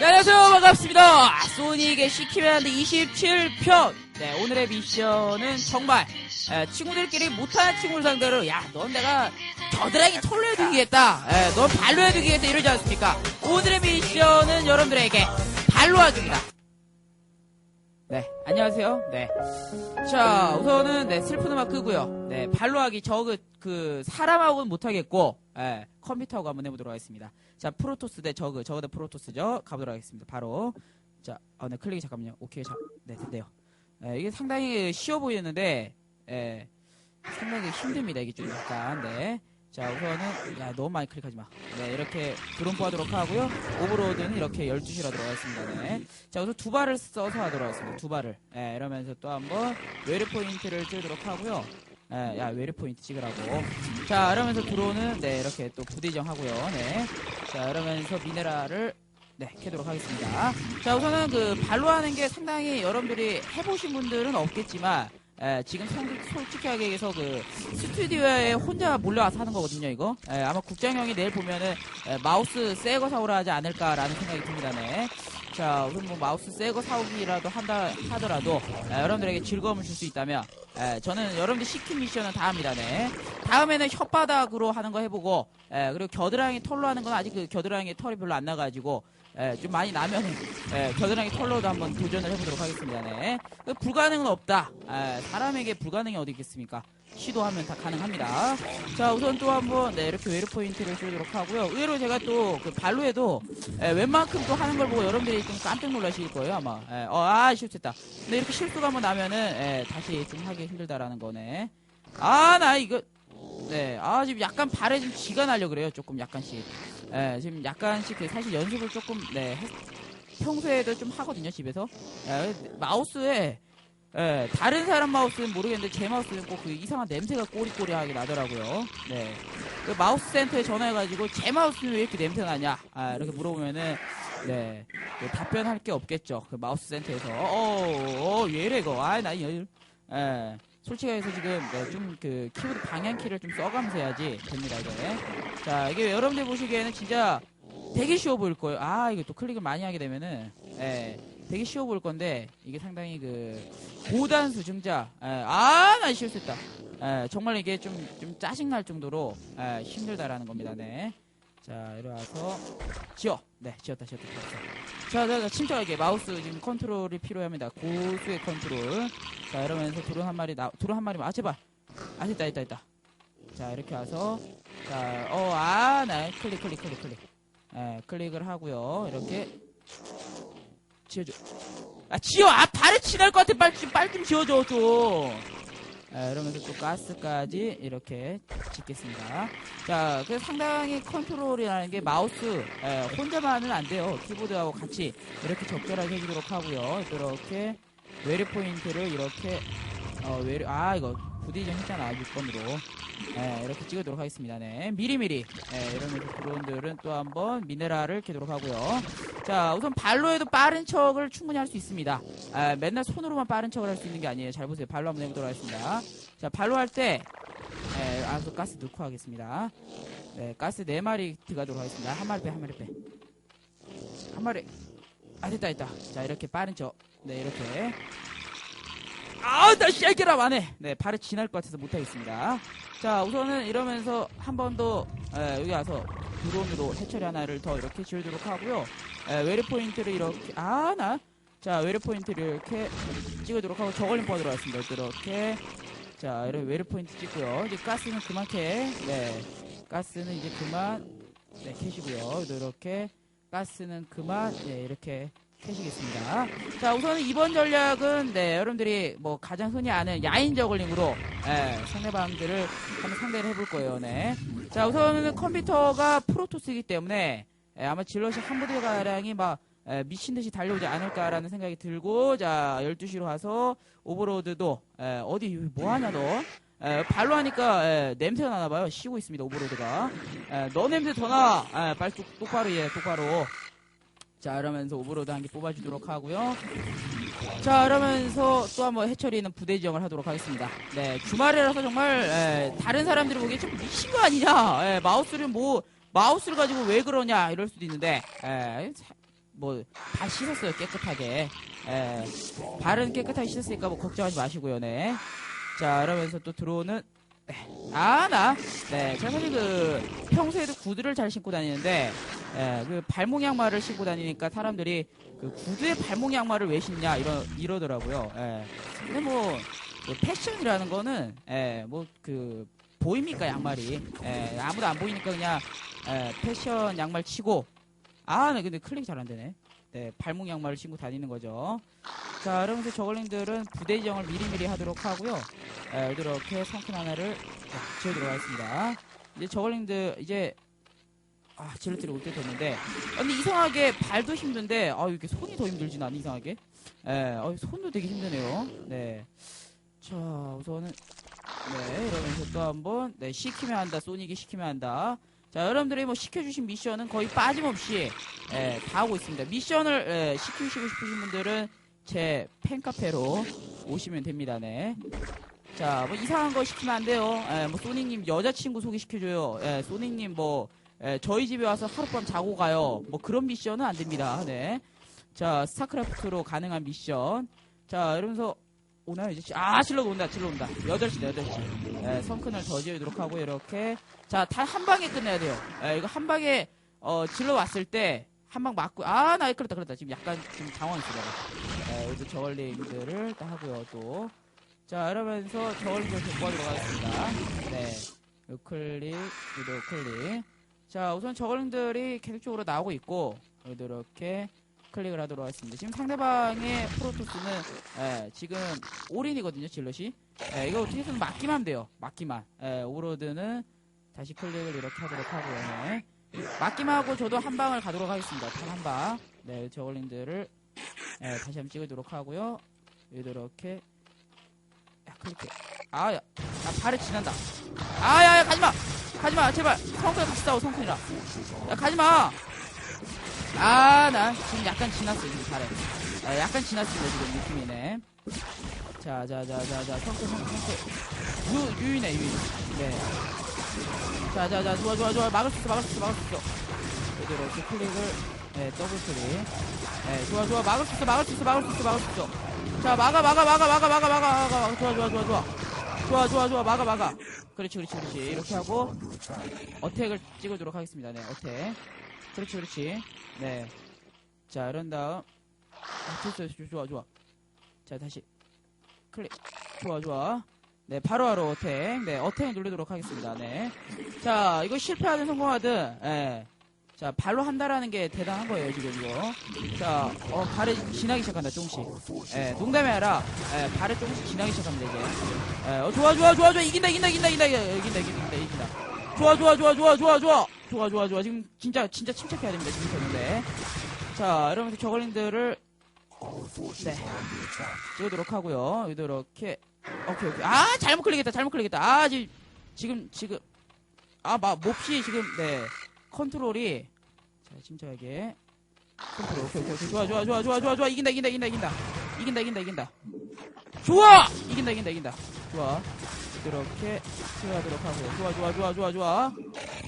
네, 안녕하세요. 반갑습니다. 소닉의 시키면드 27편. 네, 오늘의 미션은 정말 에, 친구들끼리 못하는 친구를 상대로 야, 넌 내가 겨드랑이 털로 해두기겠다. 에, 넌 발로 해두기겠다. 이러지 않습니까? 오늘의 미션은 여러분들에게 발로 하기입니다. 네, 안녕하세요. 네. 자, 우선은, 네, 슬픈 음악 끄고요. 네, 발로 하기 저 그, 그, 사람하고는 못하겠고, 예, 컴퓨터하고 한번 해보도록 하겠습니다. 자, 프로토스 대 저그, 저그 대 프로토스죠. 가보도록 하겠습니다. 바로. 자, 어, 네, 클릭이 잠깐만요. 오케이, 자, 네, 됐네요. 예, 이게 상당히 쉬워 보이는데, 예, 상당히 힘듭니다. 이게 좀 약간, 네. 자, 우선은, 야, 너무 많이 클릭하지 마. 네, 이렇게 드론 뽑아도록 하고요. 오버로드는 이렇게 12시로 하도록 하겠습니다. 네. 자, 우선 두 발을 써서 하도록 하겠습니다. 두 발을. 예, 이러면서 또 한번 웨르 포인트를 찍도록 하고요. 예, 야, 웨르 포인트 찍으라고. 자, 이러면서 드론은, 네, 이렇게 또 부대정 하고요. 네. 자, 이러면서 미네랄을, 네, 캐도록 하겠습니다. 자, 우선은 그 발로 하는 게 상당히 여러분들이 해보신 분들은 없겠지만, 예, 지금 성- 솔직하게 얘기해서 그 스튜디오에 혼자 몰려와서 하는 거거든요, 이거. 예, 아마 국장형이 내일 보면은 예, 마우스 새 거 사오라 하지 않을까라는 생각이 듭니다, 네. 자, 우선 뭐 마우스 새 거 사오기라도 한다 하더라도 예, 여러분들에게 즐거움을 줄 수 있다면 예, 저는 여러분들 시킨 미션은 다 합니다, 네. 다음에는 혓바닥으로 하는 거 해보고 예, 그리고 겨드랑이 털로 하는 건 아직 그 겨드랑이 털이 별로 안 나가지고 예, 좀 많이 나면 예, 겨드랑이 털로도 한번 도전을 해보도록 하겠습니다. 네. 그 불가능은 없다. 예, 사람에게 불가능이 어디 있겠습니까? 시도하면 다 가능합니다. 자, 우선 또 한번 네, 이렇게 웨르 포인트를 쏘도록 하고요. 의외로 제가 또 그 발로 해도 예, 웬만큼 또 하는 걸 보고 여러분들이 좀 깜짝 놀라실 거예요, 아마. 예, 어, 아, 실수했다. 근데 이렇게 실수가 한번 나면은 예, 다시 좀 하기 힘들다라는 거네. 아, 나 이거 네, 아 지금 약간 발에 좀 쥐가 나려 그래요, 조금 약간씩. 예, 지금 약간씩 그 사실 연습을 조금 네 했- 평소에도 좀 하거든요 집에서. 예, 마우스에 예, 다른 사람 마우스는 모르겠는데 제 마우스는 꼭 그 이상한 냄새가 꼬리꼬리하게 나더라고요. 네, 그 마우스 센터에 전화해가지고 제 마우스는 왜 이렇게 냄새 나냐? 아 이렇게 물어보면은 네그 답변할 게 없겠죠. 그 마우스 센터에서 어어 얘래 이거 아나 이 예. 솔직히 해서 지금 네, 좀그 키보드 방향 키를 좀 써가면서 해야지 됩니다 이게. 자 이게 여러분들 보시기에는 진짜 되게 쉬워 보일 거예요. 아 이거 또 클릭을 많이 하게 되면은 예, 되게 쉬워 보일 건데 이게 상당히 그 고단수 증자. 예, 아 나 실수했다. 예, 정말 이게 좀 좀 짜증 날 정도로 예, 힘들다라는 겁니다. 네. 자 이리 와서 지어. 네 지었다 지었다 지었다. 자, 자, 자 침착하게 마우스 지금 컨트롤이 필요합니다. 고수의 컨트롤. 자 이러면서 드론 한 마리 나 드론 한 마리 아 제발. 아 됐다 됐다 됐다. 자 이렇게 와서 자 어 아 네 클릭 클릭 클릭 클릭. 예, 클릭을 하고요. 이렇게 지어줘. 아, 지어! 아, 발에 치날 것 같아. 빨리, 좀- 빨리 좀 지어줘, 좀. 예, 이러면서 또 가스까지 이렇게 짓겠습니다. 자, 그 상당히 컨트롤이라는 게 마우스, 예, 혼자만은 안 돼요. 키보드하고 같이 이렇게 적절하게 해주도록 하고요. 이렇게, 웨리 포인트를 이렇게, 어, 웨리, 아, 이거, 부디좀 했잖아, 6번으로. 예, 이렇게 찍어도록 하겠습니다. 네. 미리미리. 예, 이러면서 드론들은 또 한번 미네랄을 캐도록 하고요. 자, 우선 발로 해도 빠른 척을 충분히 할 수 있습니다. 아, 맨날 손으로만 빠른 척을 할 수 있는 게 아니에요. 잘 보세요. 발로 한번 해보도록 하겠습니다. 자, 발로 할 때, 예, 아, 그 가스 넣고 하겠습니다. 네, 가스 4마리 들어가도록 하겠습니다. 한 마리 빼, 한 마리 빼. 한 마리. 아, 됐다, 됐다. 자, 이렇게 빠른 척. 네, 이렇게. 아우, 나 쉐이키라 안 해. 네, 발에 지날 것 같아서 못하겠습니다. 자, 우선은 이러면서 한 번 더, 에, 여기 와서 드론으로 해처리 하나를 더 이렇게 지어주도록 하고요. 에, 웨르 포인트를 이렇게, 아, 나. 자, 웨르 포인트를 이렇게 찍어도록 하고 저걸림 뻗으러 왔습니다. 이렇게. 자, 이렇게 웨르 포인트 찍고요. 이제 가스는 그만 캐. 네. 가스는 이제 그만, 네, 캐시고요. 이렇게. 가스는 그만, 네, 이렇게 캐시겠습니다. 자, 우선은 이번 전략은, 네, 여러분들이 뭐 가장 흔히 아는 야인 저글링으로, 예, 상대방들을 한번 상대를 해볼 거예요, 네. 자, 우선은 컴퓨터가 프로토스이기 때문에, 예, 아마 질럿이 한 부대 가량이 막, 예, 미친 듯이 달려오지 않을까라는 생각이 들고, 자, 12시로 와서, 오버로드도, 예, 어디, 뭐 하냐, 너? 예, 발로 하니까, 예, 냄새가 나나봐요. 쉬고 있습니다, 오버로드가. 예, 너 냄새 더 나! 예, 빨리 똑, 똑바로, 예, 똑바로. 자, 이러면서 오버로드 한 개 뽑아주도록 하고요. 자, 이러면서 또 한번 해처리는 부대 지정을 하도록 하겠습니다. 네, 주말이라서 정말, 에, 다른 사람들이 보기에 좀 미친 거 아니냐? 에, 마우스를 뭐, 마우스를 가지고 왜 그러냐? 이럴 수도 있는데, 에, 사- 뭐다 씻었어요 깨끗하게. 예, 발은 깨끗하게 씻었으니까 뭐 걱정하지 마시고요. 네. 자 이러면서 또 들어오는 네. 아 나. 네, 제가 사실 그 평소에도 구두를 잘 신고 다니는데 예, 그 발목 양말을 신고 다니니까 사람들이 그 구두에 발목 양말을 왜 신냐 이러 이러더라고요. 예. 근데 뭐, 뭐 패션이라는 거는 예, 뭐그 보입니까 양말이? 예, 아무도 안 보이니까 그냥 예, 패션 양말 치고 아, 네, 근데 클릭 잘 안 되네. 네, 발목 양말을 신고 다니는 거죠. 자, 그러면서 저걸링들은 부대 지정을 미리미리 하도록 하고요. 예, 이렇게 성큰 하나를 지어도록 하겠습니다. 이제 저걸링들 이제 아, 질러트리 올때 됐는데. 아, 근데 이상하게 발도 힘든데, 아, 이렇게 손이 더 힘들지, 난 이상하게. 예, 어, 손도 되게 힘드네요. 네. 자, 우선은, 네, 이러면서 또 한 번, 네, 시키면 한다, 소닉이 시키면 한다. 자, 여러분들이 뭐 시켜주신 미션은 거의 빠짐없이, 예, 다 하고 있습니다. 미션을, 예, 시키시고 싶으신 분들은 제 팬카페로 오시면 됩니다, 네. 자, 뭐 이상한 거 시키면 안 돼요. 예, 뭐 소닉님 여자친구 소개시켜줘요. 예, 소닉님 뭐, 예, 저희 집에 와서 하룻밤 자고 가요. 뭐 그런 미션은 안 됩니다. 네. 자, 스타크래프트로 가능한 미션. 자, 이러면서 오나요 이제? 아, 질러 온다, 질러 온다. 8시다, 8시. 예, 성큰을 더 지어주도록 하고, 이렇게. 자, 다 한 방에 끝내야 돼요. 예, 이거 한 방에, 어, 질러 왔을 때, 한 방 맞고, 아, 나 그렇다, 그렇다. 지금 약간, 지금 당황했어, 내가. 예, 여기도 저걸링들을 딱 하고요, 또. 자, 이러면서 저걸링을 공부하도록 하겠습니다. 네. 우클릭, 유도 우클릭. 자, 우선 저걸링들이 계속적으로 나오고 있고, 이렇게 클릭을 하도록 하겠습니다. 지금 상대방의 프로토스는, 예, 지금 올인이거든요, 질럿이. 예, 이거 어떻게 해서는 막기만 하면 돼요. 막기만. 예, 오로드는 다시 클릭을 이렇게 하도록 하고요. 네. 막기만 하고 저도 한 방을 가도록 하겠습니다. 단 한 방. 네, 저걸링들을, 예, 다시 한번 찍어도록 하고요. 이렇게. 야, 클릭. 아, 야, 야, 발을 지난다. 아, 야, 야, 가지마! 가지마, 제발! 성큰 같이 싸워, 성큰이랑. 야, 가지마! 아, 나 지금 약간 지났어, 지금 발에. 아, 약간 지났습니다, 지금 느낌이네. 자, 자, 자, 자, 자, 성큰, 성큰, 성큰. 유, 유이네, 유이. 네. 자, 자, 자, 좋아, 좋아, 좋아. 막을 수 있어, 막을 수 있어, 막을 수 있어. 이렇게 클릭을, 네, 더블 소리. 네, 좋아, 좋아. 막을 수 있어, 막을 수 있어, 막을 수 있어, 막을 수 있어. 자, 막아, 막아, 막아, 막아, 막아, 막아, 막아. 좋아, 좋아, 좋아, 좋아. 좋아, 좋아, 좋아. 막아, 막아. 그렇지, 그렇지, 그렇지. 이렇게 하고, 어택을 찍어주도록 하겠습니다. 네, 어택. 그렇지, 그렇지. 네. 자, 이런 다음. 아, 됐어, 됐어. 좋아, 좋아. 자, 다시. 클릭. 좋아, 좋아. 네, 바로바로 어택. 네, 어택을 누르도록 하겠습니다. 네. 자, 이거 실패하든 성공하든, 예. 네. 자, 발로 한다라는 게 대단한 거예요, 지금 이거. 자, 어, 발을 지나기 시작한다, 조금씩. 예, 농담이 아니라, 예, 발을 조금씩 지나기 시작합니다, 이제. 예, 어, 좋아, 좋아, 좋아, 좋아. 이긴다, 이긴다, 이긴다, 이긴다, 이긴다, 이긴다, 이긴다. 좋아, 좋아, 좋아, 좋아, 좋아, 좋아. 좋아, 좋아, 좋아. 지금 진짜, 진짜 침착해야 됩니다, 지금 되는데. 자, 이러면서 저걸링들을, 네. 찍어도록 하고요. 이렇게. 오케이, 오케이. 아, 잘못 클릭했다, 잘못 클릭했다. 아, 지금, 지금, 지금. 아, 마, 몹시 지금, 네. 컨트롤이. 자, 침착하게. 컨트롤. 오케이, 오케이, 오케이. 좋아, 좋아, 좋아, 좋아, 좋아, 좋아. 이긴다, 이긴다, 이긴다, 이긴다. 이긴다, 이긴다, 이긴다. 좋아! 이긴다, 이긴다, 이긴다. 좋아. 이렇게 들어가도록 하고요. 좋아, 좋아, 좋아, 좋아, 좋아.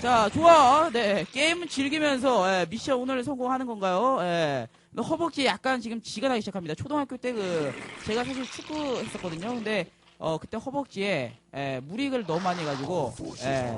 자, 좋아. 네. 게임 즐기면서, 예, 미션 오늘 성공하는 건가요? 예. 근데 허벅지에 약간 지금 지가 나기 시작합니다. 초등학교 때 그, 제가 사실 축구 했었거든요. 근데, 어, 그때 허벅지에, 예, 무리를 너무 많이 해가지고, 예,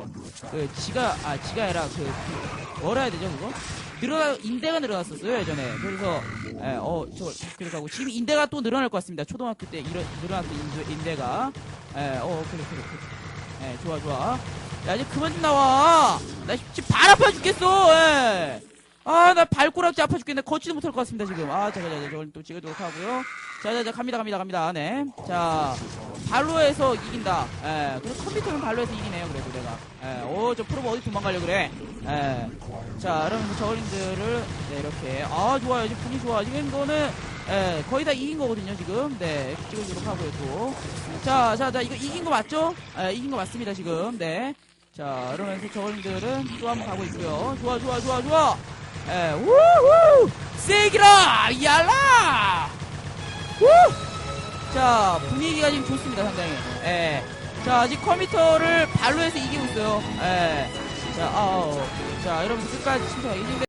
그, 지가, 아, 지가 아니라 그, 그 뭐라 해야 되죠, 그거? 늘어나, 인대가 늘어났었어요, 예전에. 그래서, 예, 어, 저, 그렇게 하고, 지금 인대가 또 늘어날 것 같습니다. 초등학교 때 이런, 늘어났던 인대, 인대가. 예, 어, 그래, 그래, 그래. 예, 좋아, 좋아. 야, 이제 그만 좀 나와! 나 지금 발 아파 죽겠어, 예! 아, 나 발꼬락지 아파 죽겠네. 걷지도 못할 것 같습니다, 지금. 아, 잠깐, 잠깐, 저걸 또 찍어도록 하고요. 자, 자, 자, 갑니다, 갑니다, 갑니다. 네. 자, 발로 해서 이긴다. 예. 그래서 컴퓨터는 발로 해서 이기네요, 그래도 내가. 예. 오, 저 프로가 어디 도망가려 그래. 예. 자, 그러면서 저걸링들을, 네, 이렇게. 아, 좋아요. 지금 분위기 좋아. 지금 이거는, 예, 거의 다 이긴 거거든요, 지금. 네. 찍어주도록 하고요, 또. 자, 자, 자, 이거 이긴 거 맞죠? 예, 이긴 거 맞습니다, 지금. 네. 자, 이러면서 저걸링들은 또 한번 가고 있고요. 좋아, 좋아, 좋아, 좋아. 예, 우후! 세기라! 얄라! 우! 자, 분위기가 지금 좋습니다, 상당히. 예. 자, 아직 컴퓨터를 발로 해서 이기고 있어요. 예. 자, 아우. 자, 여러분들 끝까지. 이제